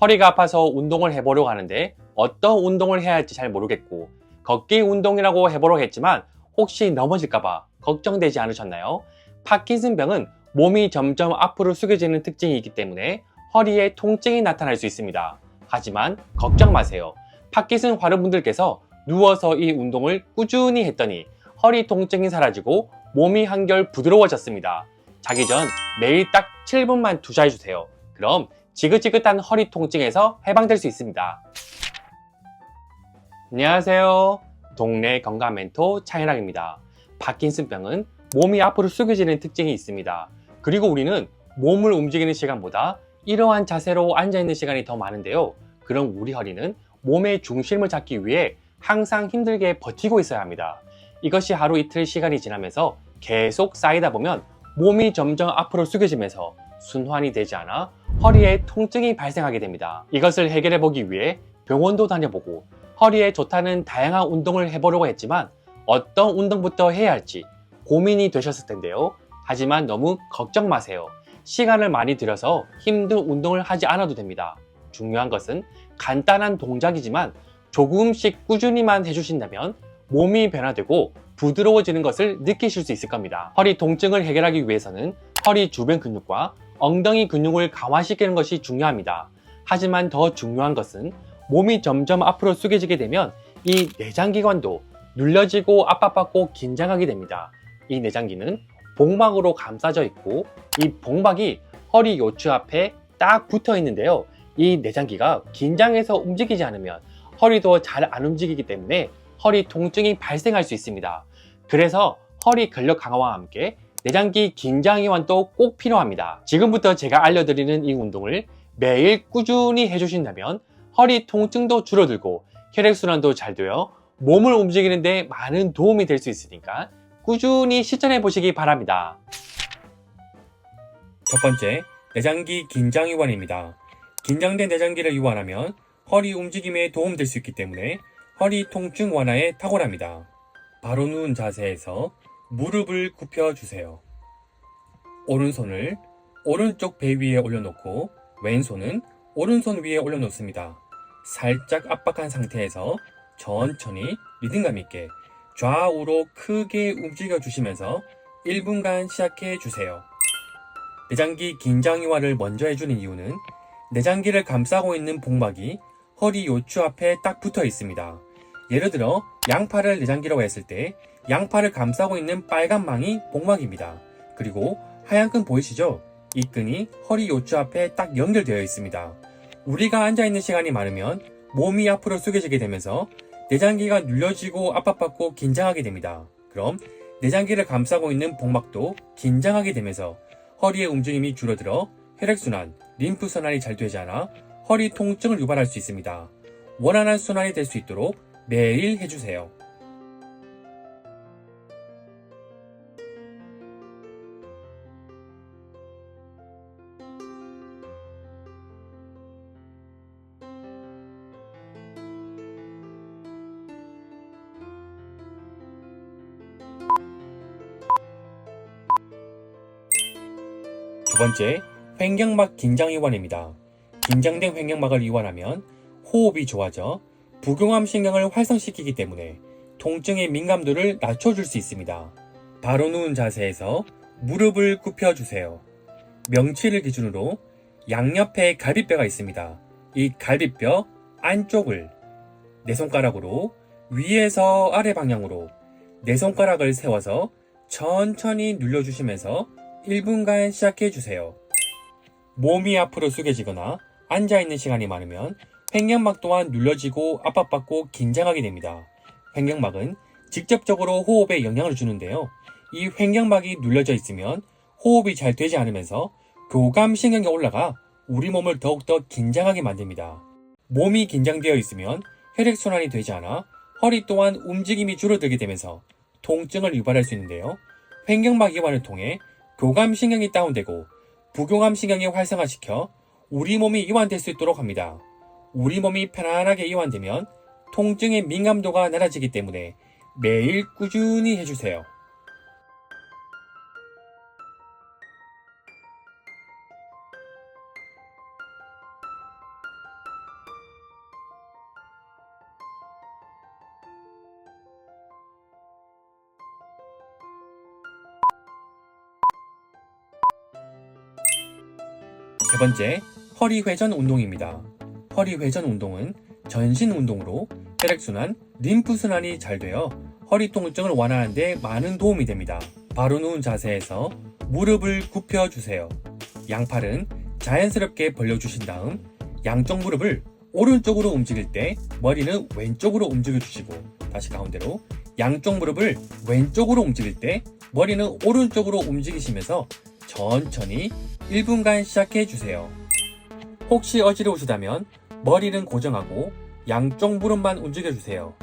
허리가 아파서 운동을 해보려고 하는데 어떤 운동을 해야 할지 잘 모르겠고 걷기 운동이라고 해보려고 했지만 혹시 넘어질까봐 걱정되지 않으셨나요? 파킨슨병은 몸이 점점 앞으로 숙여지는 특징이 있기 때문에 허리에 통증이 나타날 수 있습니다. 하지만 걱정 마세요. 파킨슨 환우분들께서 누워서 이 운동을 꾸준히 했더니 허리 통증이 사라지고 몸이 한결 부드러워졌습니다. 자기 전 매일 딱 7분만 투자해주세요. 그럼 지긋지긋한 허리 통증에서 해방될 수 있습니다. 안녕하세요. 동네 건강 멘토 차현학입니다. 파킨슨병은 몸이 앞으로 숙여지는 특징이 있습니다. 그리고 우리는 몸을 움직이는 시간보다 이러한 자세로 앉아있는 시간이 더 많은데요. 그럼 우리 허리는 몸의 중심을 잡기 위해 항상 힘들게 버티고 있어야 합니다. 이것이 하루 이틀 시간이 지나면서 계속 쌓이다 보면 몸이 점점 앞으로 숙여지면서 순환이 되지 않아 허리에 통증이 발생하게 됩니다. 이것을 해결해 보기 위해 병원도 다녀보고 허리에 좋다는 다양한 운동을 해보려고 했지만 어떤 운동부터 해야 할지 고민이 되셨을 텐데요. 하지만 너무 걱정 마세요. 시간을 많이 들여서 힘든 운동을 하지 않아도 됩니다. 중요한 것은 간단한 동작이지만 조금씩 꾸준히만 해주신다면 몸이 변화되고 부드러워지는 것을 느끼실 수 있을 겁니다. 허리 통증을 해결하기 위해서는 허리 주변 근육과 엉덩이 근육을 강화시키는 것이 중요합니다. 하지만 더 중요한 것은 몸이 점점 앞으로 숙여지게 되면 이 내장기관도 눌려지고 압박받고 긴장하게 됩니다. 이 내장기는 복막으로 감싸져 있고 이 복막이 허리 요추 앞에 딱 붙어 있는데요. 이 내장기가 긴장해서 움직이지 않으면 허리도 잘 안 움직이기 때문에 허리 통증이 발생할 수 있습니다. 그래서 허리 근력 강화와 함께 내장기 긴장 이완도 꼭 필요합니다. 지금부터 제가 알려드리는 이 운동을 매일 꾸준히 해주신다면 허리 통증도 줄어들고 혈액순환도 잘 되어 몸을 움직이는데 많은 도움이 될 수 있으니까 꾸준히 실천해 보시기 바랍니다. 첫 번째, 내장기 긴장 이완입니다. 긴장된 내장기를 이완하면 허리 움직임에 도움될 수 있기 때문에 허리 통증 완화에 탁월합니다. 바로 누운 자세에서 무릎을 굽혀 주세요. 오른손을 오른쪽 배 위에 올려놓고 왼손은 오른손 위에 올려놓습니다. 살짝 압박한 상태에서 천천히 리듬감 있게 좌우로 크게 움직여 주시면서 1분간 시작해 주세요. 내장기 긴장 이완을 먼저 해주는 이유는 내장기를 감싸고 있는 복막이 허리 요추 앞에 딱 붙어 있습니다. 예를 들어 양팔을 내장기라고 했을 때 양팔을 감싸고 있는 빨간 망이 복막입니다. 그리고 하얀 끈 보이시죠? 이 끈이 허리 요추 앞에 딱 연결되어 있습니다. 우리가 앉아있는 시간이 많으면 몸이 앞으로 숙여지게 되면서 내장기가 눌려지고 압박받고 긴장하게 됩니다. 그럼 내장기를 감싸고 있는 복막도 긴장하게 되면서 허리의 움직임이 줄어들어 혈액순환, 림프순환이 잘 되지 않아 허리 통증을 유발할 수 있습니다. 원활한 순환이 될 수 있도록 매일 해주세요. 두 번째, 횡격막 긴장 이완입니다. 긴장된 횡격막을 이완하면 호흡이 좋아져 부경암 신경을 활성시키기 때문에 통증의 민감도를 낮춰줄 수 있습니다. 바로 누운 자세에서 무릎을 굽혀 주세요. 명치를 기준으로 양옆에 갈비뼈가 있습니다. 이 갈비뼈 안쪽을 네 손가락으로 위에서 아래 방향으로 네 손가락을 세워서 천천히 눌러주시면서 1분간 시작해 주세요. 몸이 앞으로 숙여지거나 앉아있는 시간이 많으면 횡격막 또한 눌려지고 압박받고 긴장하게 됩니다. 횡격막은 직접적으로 호흡에 영향을 주는데요. 이 횡격막이 눌려져 있으면 호흡이 잘 되지 않으면서 교감신경이 올라가 우리 몸을 더욱더 긴장하게 만듭니다. 몸이 긴장되어 있으면 혈액순환이 되지 않아 허리 또한 움직임이 줄어들게 되면서 통증을 유발할 수 있는데요. 횡격막 이완을 통해 교감신경이 다운되고 부교감신경이 활성화시켜 우리 몸이 이완될 수 있도록 합니다. 우리 몸이 편안하게 이완되면 통증의 민감도가 낮아지기 때문에 매일 꾸준히 해주세요. 세 번째, 허리 회전 운동입니다. 허리 회전 운동은 전신 운동으로 혈액순환, 림프순환이 잘 되어 허리 통증을 완화하는 데 많은 도움이 됩니다. 바로 누운 자세에서 무릎을 굽혀 주세요. 양팔은 자연스럽게 벌려주신 다음 양쪽 무릎을 오른쪽으로 움직일 때 머리는 왼쪽으로 움직여 주시고 다시 가운데로 양쪽 무릎을 왼쪽으로 움직일 때 머리는 오른쪽으로 움직이시면서 천천히 1분간 시작해 주세요. 혹시 어지러우시다면 머리는 고정하고 양쪽 무릎만 움직여 주세요.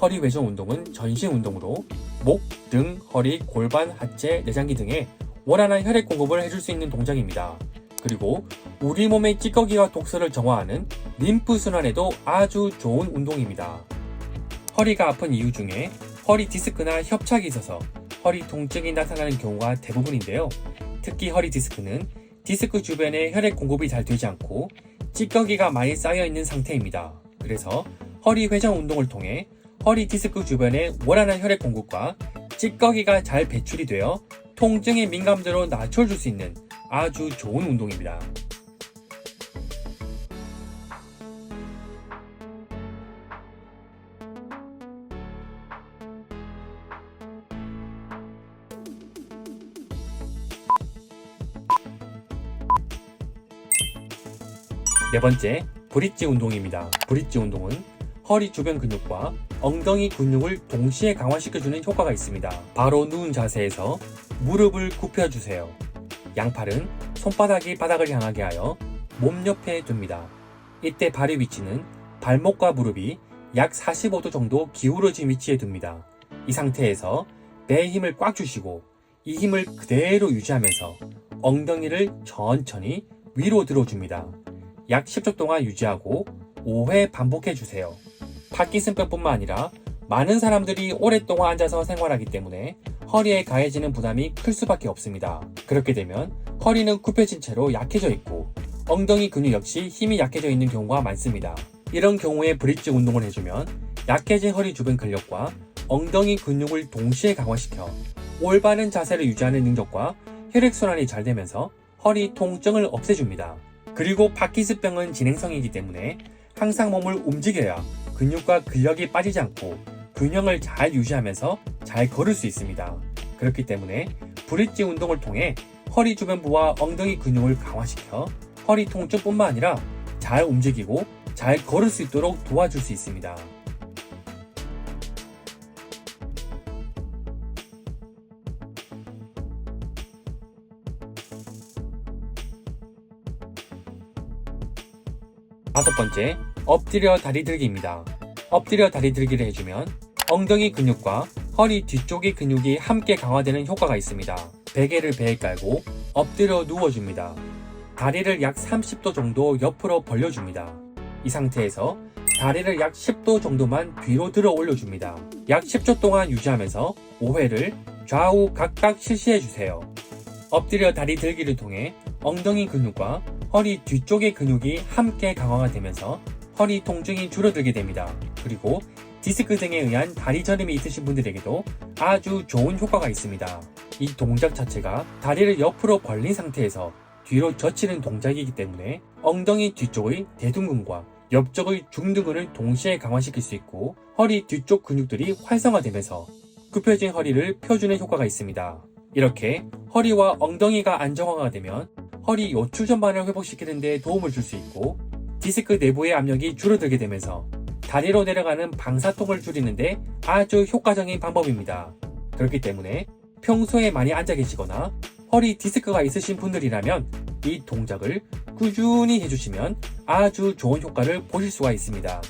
허리 회전 운동은 전신 운동으로 목, 등, 허리, 골반, 하체, 내장기 등에 원활한 혈액 공급을 해줄 수 있는 동작입니다. 그리고 우리 몸의 찌꺼기와 독소를 정화하는 림프 순환에도 아주 좋은 운동입니다. 허리가 아픈 이유 중에 허리 디스크나 협착이 있어서 허리 통증이 나타나는 경우가 대부분인데요. 특히 허리 디스크는 디스크 주변에 혈액 공급이 잘 되지 않고 찌꺼기가 많이 쌓여 있는 상태입니다. 그래서 허리 회전 운동을 통해 허리 디스크 주변에 원활한 혈액 공급과 찌꺼기가 잘 배출이 되어 통증의 민감도를 낮춰줄 수 있는 아주 좋은 운동입니다. 네 번째, 브릿지 운동입니다. 브릿지 운동은 허리 주변 근육과 엉덩이 근육을 동시에 강화시켜주는 효과가 있습니다. 바로 누운 자세에서 무릎을 굽혀주세요. 양팔은 손바닥이 바닥을 향하게 하여 몸 옆에 둡니다. 이때 발의 위치는 발목과 무릎이 약 45도 정도 기울어진 위치에 둡니다. 이 상태에서 배에 힘을 꽉 주시고 이 힘을 그대로 유지하면서 엉덩이를 천천히 위로 들어줍니다. 약 10초 동안 유지하고 5회 반복해 주세요. 파킨슨병뿐만 아니라 많은 사람들이 오랫동안 앉아서 생활하기 때문에 허리에 가해지는 부담이 클 수밖에 없습니다. 그렇게 되면 허리는 굽혀진 채로 약해져 있고 엉덩이 근육 역시 힘이 약해져 있는 경우가 많습니다. 이런 경우에 브릿지 운동을 해주면 약해진 허리 주변 근력과 엉덩이 근육을 동시에 강화시켜 올바른 자세를 유지하는 능력과 혈액순환이 잘 되면서 허리 통증을 없애줍니다. 그리고 파킨슨병은 진행성이기 때문에 항상 몸을 움직여야 근육과 근력이 빠지지 않고 균형을 잘 유지하면서 잘 걸을 수 있습니다. 그렇기 때문에 브릿지 운동을 통해 허리 주변부와 엉덩이 근육을 강화시켜 허리 통증뿐만 아니라 잘 움직이고 잘 걸을 수 있도록 도와줄 수 있습니다. 다섯 번째, 엎드려 다리 들기입니다. 엎드려 다리 들기를 해주면 엉덩이 근육과 허리 뒤쪽의 근육이 함께 강화되는 효과가 있습니다. 베개를 배에 깔고 엎드려 누워줍니다. 다리를 약 30도 정도 옆으로 벌려줍니다. 이 상태에서 다리를 약 10도 정도만 뒤로 들어 올려줍니다. 약 10초 동안 유지하면서 5회를 좌우 각각 실시해주세요. 엎드려 다리 들기를 통해 엉덩이 근육과 허리 뒤쪽의 근육이 함께 강화가 되면서 허리 통증이 줄어들게 됩니다. 그리고 디스크 등에 의한 다리 저림이 있으신 분들에게도 아주 좋은 효과가 있습니다. 이 동작 자체가 다리를 옆으로 벌린 상태에서 뒤로 젖히는 동작이기 때문에 엉덩이 뒤쪽의 대둔근과 옆쪽의 중둔근을 동시에 강화시킬 수 있고 허리 뒤쪽 근육들이 활성화되면서 굽혀진 허리를 펴주는 효과가 있습니다. 이렇게 허리와 엉덩이가 안정화가 되면 허리 요추 전반을 회복시키는 데 도움을 줄 수 있고 디스크 내부의 압력이 줄어들게 되면서 다리로 내려가는 방사통을 줄이는데 아주 효과적인 방법입니다. 그렇기 때문에 평소에 많이 앉아 계시거나 허리 디스크가 있으신 분들이라면 이 동작을 꾸준히 해주시면 아주 좋은 효과를 보실 수가 있습니다.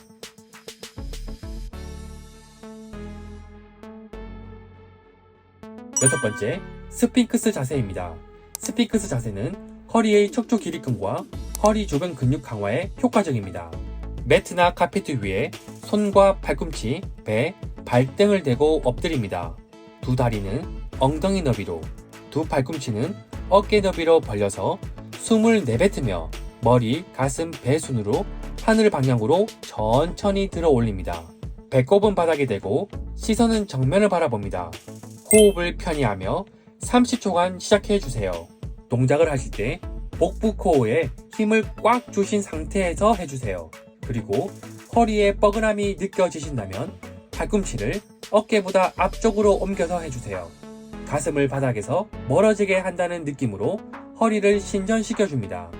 여섯 번째, 스핑크스 자세입니다. 스핑크스 자세는 허리의 척추 기립근과 허리 주변 근육 강화에 효과적입니다. 매트나 카페트 위에 손과 팔꿈치, 배, 발등을 대고 엎드립니다. 두 다리는 엉덩이 너비로, 두 팔꿈치는 어깨 너비로 벌려서 숨을 내뱉으며 머리, 가슴, 배 순으로 하늘 방향으로 천천히 들어 올립니다. 배꼽은 바닥에 대고 시선은 정면을 바라봅니다. 호흡을 편히 하며 30초간 시작해 주세요. 동작을 하실 때 복부 코어에 힘을 꽉 주신 상태에서 해주세요. 그리고 허리에 뻐근함이 느껴지신다면 팔꿈치를 어깨보다 앞쪽으로 옮겨서 해주세요. 가슴을 바닥에서 멀어지게 한다는 느낌으로 허리를 신전시켜줍니다.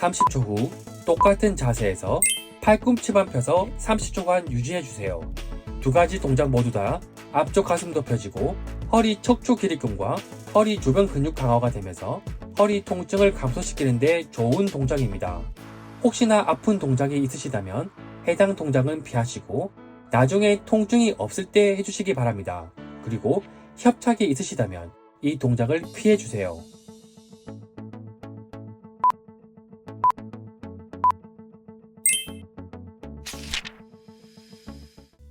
30초 후 똑같은 자세에서 팔꿈치만 펴서 30초간 유지해주세요. 두 가지 동작 모두 다 앞쪽 가슴도 펴지고 허리 척추 기립근과 허리 주변 근육 강화가 되면서 허리 통증을 감소시키는데 좋은 동작입니다. 혹시나 아픈 동작이 있으시다면 해당 동작은 피하시고 나중에 통증이 없을 때 해주시기 바랍니다. 그리고 협착이 있으시다면 이 동작을 피해주세요.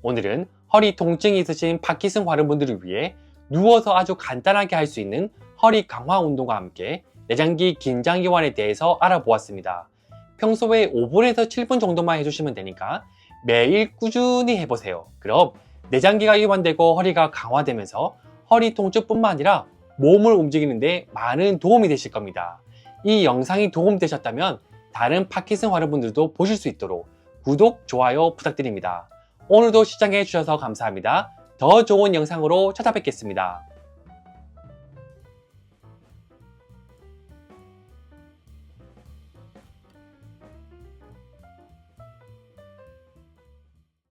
오늘은 허리 통증이 있으신 파키슨 화른분들을 위해 누워서 아주 간단하게 할 수 있는 허리 강화 운동과 함께 내장기 긴장 이완에 대해서 알아보았습니다. 평소에 5분에서 7분 정도만 해주시면 되니까 매일 꾸준히 해보세요. 그럼 내장기가 이완되고 허리가 강화되면서 허리 통증뿐만 아니라 몸을 움직이는데 많은 도움이 되실 겁니다. 이 영상이 도움되셨다면 다른 파키슨 화른분들도 보실 수 있도록 구독, 좋아요 부탁드립니다. 오늘도 시청해 주셔서 감사합니다. 더 좋은 영상으로 찾아뵙겠습니다.